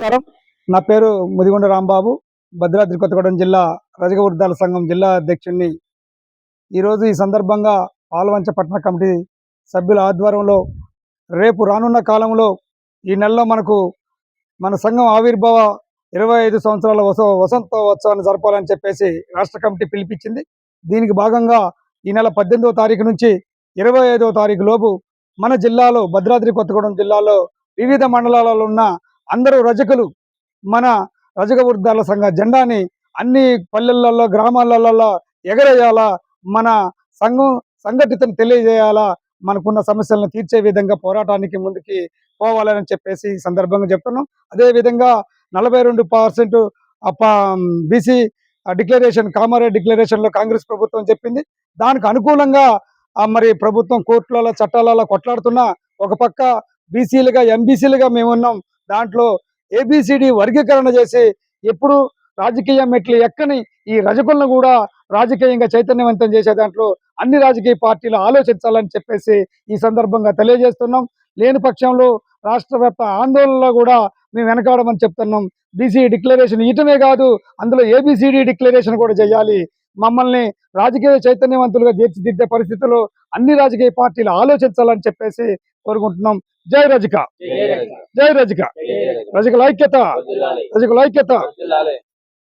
నమస్కారం. నా పేరు ముదిగొండ రాంబాబు. భద్రాద్రి కొత్తగూడెం జిల్లా రజక వృద్ధాల సంఘం జిల్లా అధ్యక్షుడిని. ఈరోజు ఈ సందర్భంగా పాల్వంచ పట్టణ కమిటీ సభ్యుల ఆధ్వర్యంలో రేపు రానున్న కాలంలో ఈ నెలలో మనకు మన సంఘం ఆవిర్భావ ఇరవై ఐదు సంవత్సరాల వస వసంతోత్సవాన్ని జరపాలని చెప్పేసి రాష్ట్ర కమిటీ పిలిపించింది. దీనికి భాగంగా ఈ నెల పద్దెనిమిదవ తారీఖు నుంచి ఇరవై ఐదవ తారీఖు లోపు మన జిల్లాలో భద్రాద్రి కొత్తగూడెం జిల్లాలో వివిధ మండలాలలో ఉన్న అందరూ రజకులు. మన రజక వృద్ధాల సంఘ జెండాని అన్ని పల్లెలలో గ్రామాలలో ఎగరేయాలా? మన సంఘం సంఘటితను తెలియజేయాలా? మనకున్న సమస్యలను తీర్చే విధంగా పోరాటానికి ముందుకి పోవాలని చెప్పేసి ఈ సందర్భంగా చెప్తున్నాం. అదేవిధంగా నలభై రెండు పర్సెంట్ బీసీ డిక్లరేషన్ కామారెడ్డి డిక్లరేషన్లో కాంగ్రెస్ ప్రభుత్వం చెప్పింది. దానికి అనుకూలంగా మరి ప్రభుత్వం కోర్టులలో చట్టాలలో కొట్లాడుతున్నా. ఒక పక్క బీసీలుగా ఎంబీసీలుగా మేము ఉన్నాం దాంట్లో ఏబిసిడి వర్గీకరణ చేసి ఎప్పుడు రాజకీయ మెట్లు ఎక్కని ఈ రజకులను కూడా రాజకీయంగా చైతన్యవంతం చేసే దాంట్లో అన్ని రాజకీయ పార్టీలు ఆలోచించాలని చెప్పేసి ఈ సందర్భంగా తెలియజేస్తున్నాం. లేని పక్షంలో రాష్ట్ర వ్యాప్త ఆందోళనలో కూడా మేము వెనకాడమని చెప్తున్నాం. బీసీ డిక్లరేషన్ ఇయటమే కాదు అందులో ఏబిసిడి డిక్లరేషన్ కూడా చేయాలి. మమ్మల్ని రాజకీయ చైతన్యవంతులుగా తీర్చిదిద్దే పరిస్థితుల్లో అన్ని రాజకీయ పార్టీలు ఆలోచించాలని చెప్పేసి కోరుకుంటున్నాం. జై రజక. జై రజక. రజకుల ఐక్యత. రజకుల ఐక్యత.